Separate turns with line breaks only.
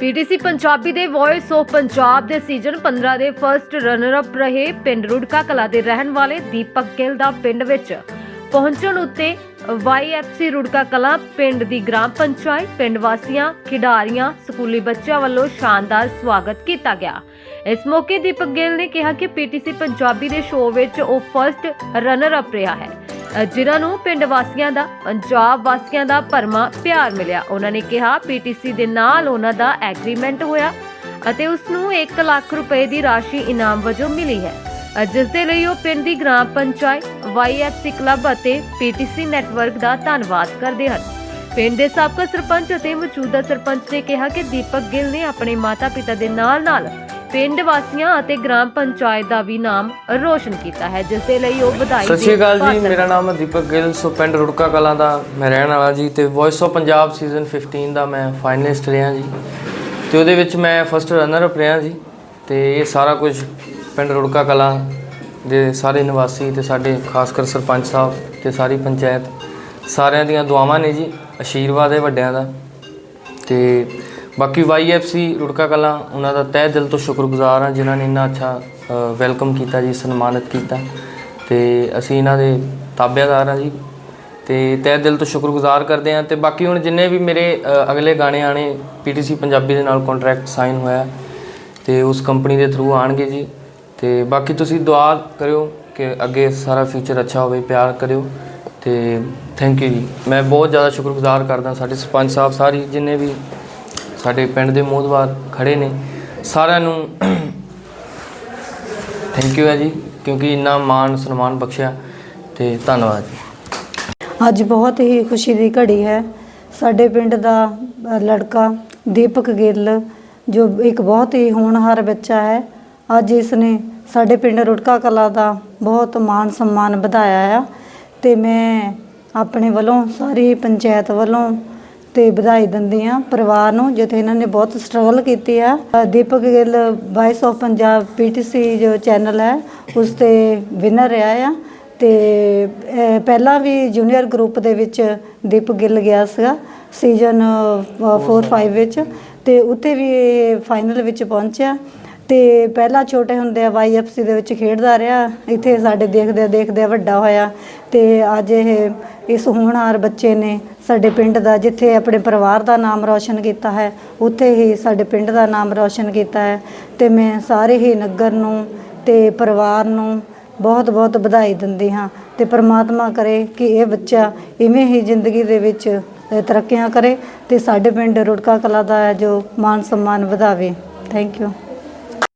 PTC Punjabi ਦੇ voice of Punjab ਦੇ season 15 ਦੇ ਫਰਸਟ ਰਨਰ ਅਪ ਰਹੇ ਪਿੰਡ ਰੁੜਕਾ ਕਲਾ ਦੇ ਰਹਿਣ ਵਾਲੇ ਦੀਪਕ ਗਿੱਲ ਦਾ ਪਿੰਡ ਵਿੱਚ ਪਹੁੰਚਣ ਉੱਤੇ ਵਾਈਐਫਸੀ ਰੁੜਕਾ ਕਲਾ ਪਿੰਡ ਦੀ ਗ੍ਰਾਮ ਪੰਚਾਇਤ, ਪਿੰਡ ਵਾਸੀਆਂ, ਖਿਡਾਰੀਆਂ, ਸਕੂਲੀ ਬੱਚਿਆਂ ਵੱਲੋਂ ਸ਼ਾਨਦਾਰ ਸਵਾਗਤ ਕੀਤਾ ਗਿਆ। ਇਸ ਮੌਕੇ ਦੀਪਕ ਗਿੱਲ ਨੇ ਕਿਹਾ ਕਿ ਪੀਟੀਸੀ ਪੰਜਾਬੀ ਦੇ ਸ਼ੋਅ ਵਿੱਚ ਉਹ ਫਰਸਟ ਰਨਰ ਅਪ ਰਿਹਾ ਹੈ। ਜਿਨ੍ਹਾਂ ਨੂੰ ਪਿੰਡ ਵਾਸੀਆਂ ਦਾ, ਪੰਜਾਬ ਵਾਸੀਆਂ ਦਾ ਭਰਮਾ ਪਿਆਰ ਮਿਲਿਆ। ਉਹਨਾਂ ਨੇ ਕਿਹਾ ਪੀਟੀਸੀ ਦੇ ਨਾਲ ਉਹਨਾਂ ਦਾ ਐਗਰੀਮੈਂਟ ਹੋਇਆ ਅਤੇ ਉਸ ਨੂੰ 1 ਲੱਖ ਰੁਪਏ ਦੀ ਰਾਸ਼ੀ ਇਨਾਮ ਵਜੋਂ ਮਿਲੀ ਹੈ। ਜਿਸ ਦੇ ਲਈ ਉਹ ਪਿੰਡ ਦੀ ਗ੍ਰਾਮ ਪੰਚਾਇਤ ਵਾਈਐਫਸੀ ਕਲੱਬ ਅਤੇ ਪੀਟੀਸੀ ਨੈਟਵਰਕ ਦਾ ਧੰਨਵਾਦ ਕਰਦੇ ਹਨ। ਪਿੰਡ ਦੇ ਸਾਬਕਾ ਸਰਪੰਚ ਅਤੇ ਮੌਜੂਦਾ ਸਰਪੰਚ ਨੇ ਕਿਹਾ ਕਿ ਦੀਪਕ ਗਿੱਲ ਨੇ ਆਪਣੇ ਮਾਤਾ-ਪਿਤਾ ਦੇ ਨਾਲ-ਨਾਲ ਪਿੰਡ ਵਾਸੀਆਂ ਅਤੇ ਗ੍ਰਾਮ ਪੰਚਾਇਤ ਦਾ ਵੀ ਨਾਮ ਰੋਸ਼ਨ ਕੀਤਾ ਹੈ ਜਿਸ ਦੇ ਲਈ ਉਹ ਵਧਾਈ
ਸਤਿ ਸ਼੍ਰੀ ਅਕਾਲ ਜੀ ਮੇਰਾ ਨਾਮ ਹੈ ਦੀਪਕ ਗਿੱਲ ਸੋ ਪਿੰਡ ਰੁੜਕਾ ਕਲਾਂ ਦਾ ਮੈਂ ਰਹਿਣ ਵਾਲਾ ਜੀ ਤੇ ਵੌਇਸ ਆਫ ਪੰਜਾਬ ਸੀਜ਼ਨ 15 ਦਾ ਮੈਂ ਫਾਈਨਲਿਸਟ ਰਿਹਾ ਜੀ। ਤੇ ਉਹਦੇ ਵਿੱਚ ਮੈਂ ਫਸਟ ਰਨਰ ਅਪ ਰਿਹਾ ਜੀ ਤੇ ਇਹ ਸਾਰਾ ਕੁਝ ਪਿੰਡ ਰੁੜਕਾ ਕਲਾਂ ਦੇ ਸਾਰੇ ਨਿਵਾਸੀ ਤੇ ਸਾਡੇ ਖਾਸ ਕਰ ਸਰਪੰਚ ਸਾਹਿਬ ਤੇ ਸਾਰੀ ਪੰਚਾਇਤ ਸਾਰਿਆਂ ਦੀਆਂ ਦੁਆਵਾਂ ਨੇ ਜੀ ਆਸ਼ੀਰਵਾਦ ਹੈ ਵੱਡਿਆਂ ਦਾ। ਤੇ ਬਾਕੀ ਵਾਈਐਫਸੀ ਰੁੜਕਾ ਕਲਾਂ, ਉਹਨਾਂ ਦਾ ਤਹਿ ਦਿਲ ਤੋਂ ਸ਼ੁਕਰਗੁਜ਼ਾਰ ਹਾਂ ਜਿਨ੍ਹਾਂ ਨੇ ਇੰਨਾ ਅੱਛਾ ਵੈਲਕਮ ਕੀਤਾ ਜੀ, ਸਨਮਾਨਿਤ ਕੀਤਾ। ਤੇ ਅਸੀਂ ਇਹਨਾਂ ਦੇ ਤਾਬਿਆਦਾਰ ਹਾਂ ਜੀ। ਤੇ ਤਹਿ ਦਿਲ ਤੋਂ ਸ਼ੁਕਰਗੁਜ਼ਾਰ ਕਰਦੇ ਹਾਂ। ਤੇ ਬਾਕੀ ਹੁਣ ਜਿੰਨੇ ਵੀ ਮੇਰੇ ਅਗਲੇ ਗਾਣੇ ਆਣੇ ਪੀਟੀਸੀ ਪੰਜਾਬੀ ਦੇ ਨਾਲ ਕੰਟਰੈਕਟ ਸਾਈਨ ਹੋਇਆ ਤੇ ਉਸ ਕੰਪਨੀ ਦੇ ਥਰੂ ਆਣਗੇ ਜੀ। ਤੇ ਬਾਕੀ ਤੁਸੀਂ ਦੁਆ ਕਰਿਓ ਕਿ ਅੱਗੇ ਸਾਰਾ ਫਿਊਚਰ ਅੱਛਾ ਹੋਵੇ, ਪਿਆਰ ਕਰਿਓ। ਤੇ ਥੈਂਕ ਯੂ ਜੀ। ਮੈਂ ਬਹੁਤ ਜ਼ਿਆਦਾ ਸ਼ੁਕਰਗੁਜ਼ਾਰ ਕਰਦਾ ਸਾਡੇ ਸਰਪੰਚ ਸਾਹਿਬ, ਸਾਰੀ ਜਿੰਨੇ ਵੀ ਸਾਡੇ ਪਿੰਡ ਦੇ ਮੋਹਦਵਾਰ ਖੜੇ ਨੇ। ਸਾਰਿਆਂ ਨੂੰ ਥੈਂਕ ਯੂ ਹੈ ਜੀ, ਕਿਉਂਕਿ ਇੰਨਾ ਮਾਣ, ਸਨਮਾਨ ਬਖਸ਼ਿਆ ਤੇ ਧੰਨਵਾਦ ਜੀ।
ਅੱਜ ਬਹੁਤ ਹੀ ਖੁਸ਼ੀ ਦੀ ਘੜੀ ਹੈ। ਸਾਡੇ ਪਿੰਡ ਦਾ ਲੜਕਾ ਦੀਪਕ ਗਿੱਲ, ਜੋ ਇੱਕ ਬਹੁਤ ਹੀ ਹੋਣਹਾਰ ਬੱਚਾ ਹੈ, ਅੱਜ ਇਸ ਨੇ ਸਾਡੇ ਪਿੰਡ ਰੁੜਕਾ ਕਲਾ ਦਾ ਬਹੁਤ ਮਾਣ, ਸਨਮਾਨ ਵਧਾਇਆ ਆ ਤੇ ਮੈਂ ਆਪਣੇ ਵੱਲੋਂ, ਸਾਰੀ ਪੰਚਾਇਤ ਵੱਲੋਂ ਤੇ ਵਧਾਈ ਦਿੰਦੀ ਆ ਪਰਿਵਾਰ ਨੂੰ ਜਿੱਥੇ ਇਹਨਾਂ ਨੇ ਬਹੁਤ ਸਟਰਗਲ ਕੀਤੀ ਆ। Deepak Gill voice of Punjab PTC ਜੋ ਚੈਨਲ ਹੈ, ਉਸ ਤੇ ਵਿਨਰ ਰਿਹਾ ਆ। ਤੇ ਪਹਿਲਾਂ ਵੀ ਜੂਨੀਅਰ ਗਰੁੱਪ ਦੇ ਵਿੱਚ ਦੀਪਕ ਗਿੱਲ ਗਿਆ ਸੀਗਾ ਸੀਜ਼ਨ 4 5 ਵਿੱਚ। ਤੇ ਉੱਥੇ ਵੀ ਫਾਈਨਲ ਵਿੱਚ ਪਹੁੰਚਿਆ। ਤੇ ਪਹਿਲਾਂ ਛੋਟੇ ਹੁੰਦੇ ਆ ਵਾਈਐਫਸੀ ਦੇ ਵਿੱਚ ਖੇਡਦਾ ਰਿਹਾ। ਇੱਥੇ ਸਾਡੇ ਦੇਖਦੇ ਦੇਖਦੇ ਵੱਡਾ ਹੋਇਆ ਤੇ ਅੱਜ ਇਹ, ਇਸ ਹੋਣਹਾਰ ਬੱਚੇ ਨੇ ਸਾਡੇ ਪਿੰਡ ਦਾ, ਜਿੱਥੇ ਆਪਣੇ ਪਰਿਵਾਰ ਦਾ ਨਾਮ ਰੌਸ਼ਨ ਕੀਤਾ ਹੈ, ਉੱਥੇ ਹੀ ਸਾਡੇ ਪਿੰਡ ਦਾ ਨਾਮ ਰੌਸ਼ਨ ਕੀਤਾ ਹੈ ਤੇ ਮੈਂ ਸਾਰੇ ਹੀ ਨਗਰ ਨੂੰ ਤੇ ਪਰਿਵਾਰ ਨੂੰ ਬਹੁਤ ਬਹੁਤ ਵਧਾਈ ਦਿੰਦੀ ਹਾਂ ਤੇ ਪ੍ਰਮਾਤਮਾ ਕਰੇ ਕਿ ਇਹ ਬੱਚਾ ਇਵੇਂ ਹੀ ਜ਼ਿੰਦਗੀ ਦੇ ਵਿੱਚ ਤਰੱਕੀਆਂ ਕਰੇ ਤੇ ਸਾਡੇ ਪਿੰਡ ਰੁੜਕਾ ਕਲਾ ਦਾ ਜੋ ਮਾਨ ਸਨਮਾਨ ਵਧਾਵੇ। Thank you